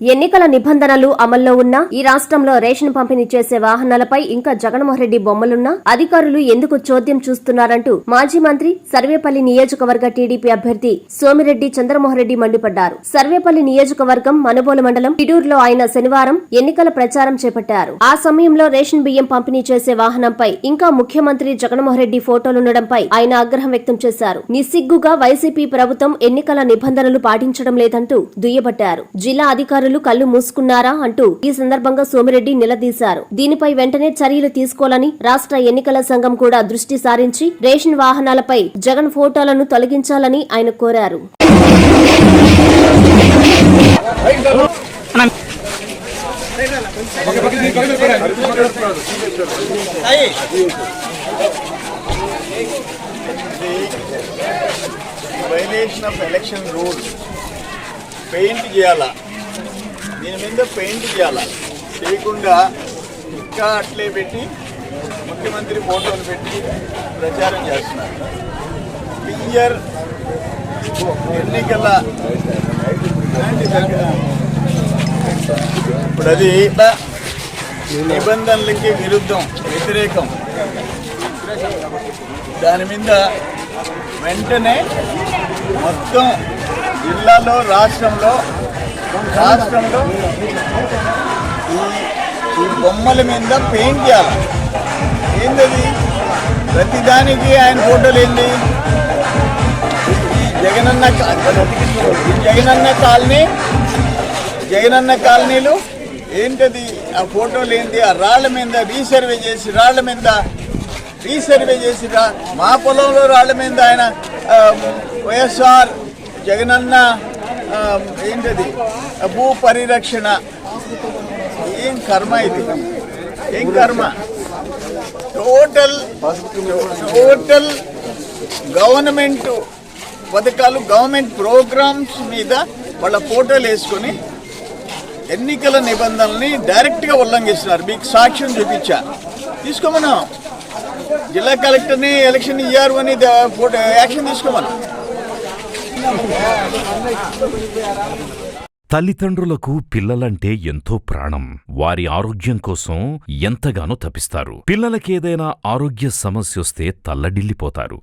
ఎన్నికల నిబంధనలు అమల్లో ఉన్న ఈ రాష్ట్రంలో రేషన్ పంపిణీ చేసే వాహనాలపై ఇంకా జగన్మోహన్ రెడ్డి బొమ్మలున్నా అధికారులు ఎందుకు చోద్యం చూస్తున్నారంటూ మాజీ మంత్రి సర్వేపల్లి నియోజకవర్గ టీడీపీ అభ్యర్థి సోమిరెడ్డి చంద్రమోహన్ రెడ్డి మండిపడ్డారు. సర్వేపల్లి నియోజకవర్గం మనుబోలు మండలం పిడూరులో ఆయన శనివారం ఎన్నికల ప్రచారం చేపట్టారు. ఆ సమయంలో రేషన్ బియ్యం పంపిణీ చేసే వాహనంపై ఇంకా ముఖ్యమంత్రి జగన్మోహన్ రెడ్డి ఫోటోలుండడంపై ఆయన ఆగ్రహం వ్యక్తం చేశారు. నిస్సిగ్గుగా వైసీపీ ప్రభుత్వం ఎన్నికల నిబంధనలు పాటించడం లేదంటూ దుయ్యబట్టారు. జిల్లా అధికారులు కళ్ళు మూసుకున్నారా అంటూ ఈ సందర్భంగా సోమిరెడ్డి నిలదీశారు. దీనిపై వెంటనే చర్యలు తీసుకోవాలని రాష్ట్ర ఎన్నికల సంఘం కూడా దృష్టి సారించి రేషన్ వాహనాలపై జగన్ ఫోటోలను తొలగించాలని ఆయన కోరారు. Violation of election rule paint చేయాలా? దీని మీద పెయింట్ చేయాలి? చేయకుండా ఇంకా అట్లే పెట్టి ముఖ్యమంత్రి ఫోటోలు పెట్టి ప్రచారం చేస్తున్నారు. క్లియర్ ఎన్నికల ఇప్పుడు అది ఇట్లా నిబంధనలకి విరుద్ధం వ్యతిరేకం. దాని మీద వెంటనే మొత్తం జిల్లాలో రాష్ట్రంలో రాష్ట్రంలో ఈ బొమ్మల మీద పెయింట్ చేయాలి. ఏంటది ప్రతిదానికి ఆయన ఫోటోలు ఏంటి ఈ జగనన్న జగనన్న కాలనీ జగనన్న కాలనీలు ఏంటది? ఆ ఫోటోలు ఏంటి ఆ రాళ్ళ మీద రీసర్వే చేసి రాళ్ళ మీద రీసర్వే చేసి మా పొలంలో రాళ్ళ మీద ఆయన వైఎస్ఆర్ జగనన్న ఏంటది? భూ పరిరక్షణ. ఏం కర్మ ఇది? ఏం కర్మ? టోటల్ టోటల్ గవర్నమెంట్ పథకాలు గవర్నమెంట్ ప్రోగ్రామ్స్ మీద వాళ్ళ ఫోటోలు వేసుకొని ఎన్నికల నిబంధనల్ని డైరెక్ట్గా ఉల్లంఘిస్తున్నారు. మీకు సాక్ష్యం చూపించా. తీసుకోమను. జిల్లా కలెక్టర్ని ఎలక్షన్ ఇయ్యారు అని ఫోటో యాక్షన్ తీసుకోమను. తల్లిదండ్రులకు పిల్లలంటే ఎంతో ప్రాణం. వారి ఆరోగ్యం కోసం ఎంతగానో తపిస్తారు పిల్లలకేదైనా ఆరోగ్య సమస్యొస్తే తల్లడిల్లిపోతారు.